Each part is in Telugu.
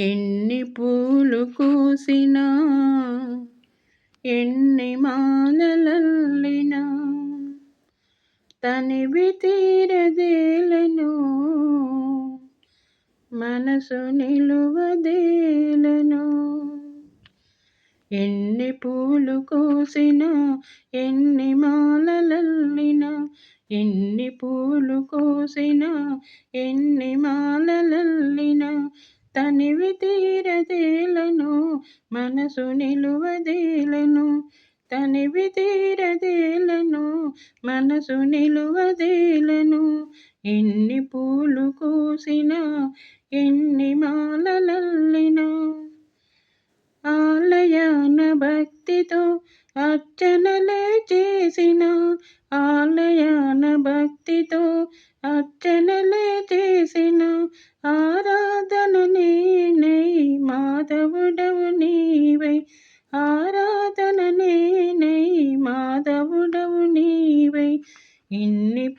ఎన్ని పూలు కూసినా ఎన్ని మాలలల్లినా తనివి తీరదేలను మనసు నిలువదేలను. ఎన్ని పూలు కోసినా ఎన్ని మాలలల్లినా ఎన్ని పూలు కోసినా ఎన్ని మాలలల్లినా తనివి తీరదేలను మనసు నిలువదేలను. తనివి తీరదేలను మనసు నిలువదేలను. ఎన్ని పూలు కోసిన ఎన్ని మాలలల్లిన. ఆలయాన భక్తితో అర్చనలే చేసిన ఆలయాన భక్తితో అర్చనలే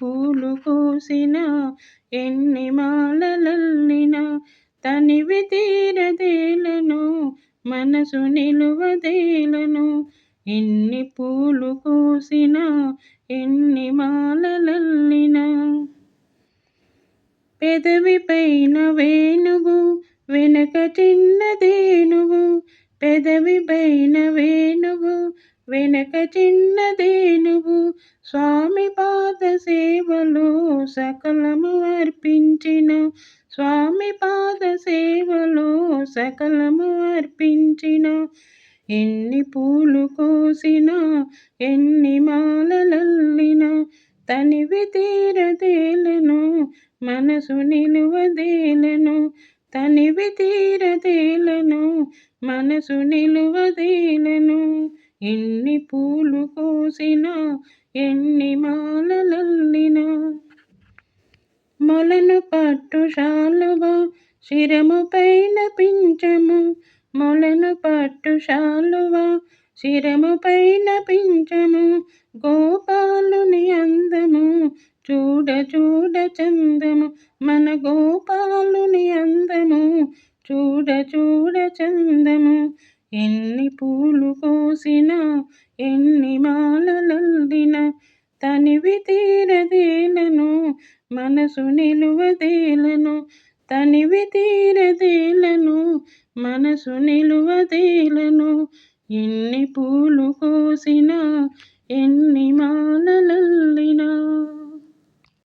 పూలు పూసిన ఎన్ని మాలలల్లిన తనివి తీరదేలను మనసు నిలువదేలను ఎన్ని పూలు కోసిన ఎన్ని మాలలల్లిన. పెదవి పైన వేణువు వెనక చిన్నదేనువు పెదవి పైన వేణువు వెనక చిన్నదేనువు స్వామి పాద సేవలో సకలము అర్పించిన. స్వామి పాద సేవలో సకలము అర్పించిన. ఎన్ని పూలు కోసినా ఎన్ని మాలలల్లిన తనివి తీరదేలను మనసు నిలువదేలను. తనివి తీరదేలను మనసు నిలువదేలను. ఎన్ని పూలు కోసినా ఎన్ని మాలలల్లినా. మొలను పట్టు శాలువా శిరము పైన పించము మొలను పట్టు శాలువా శిరము పైన పించము గోపాలుని అందము చూడ చూడ చందము. మన గోపాలుని అందము చూడ చూడ చందము. ఎన్ని పూలు కోసిన ఎన్ని మాలలల్లిన తనివి తీరదేలను మనసు నిలువదేలను తనివి తీరదేలను మనసు నిలువదేలను ఎన్ని పూలు కోసిన ఎన్ని మాలలల్లి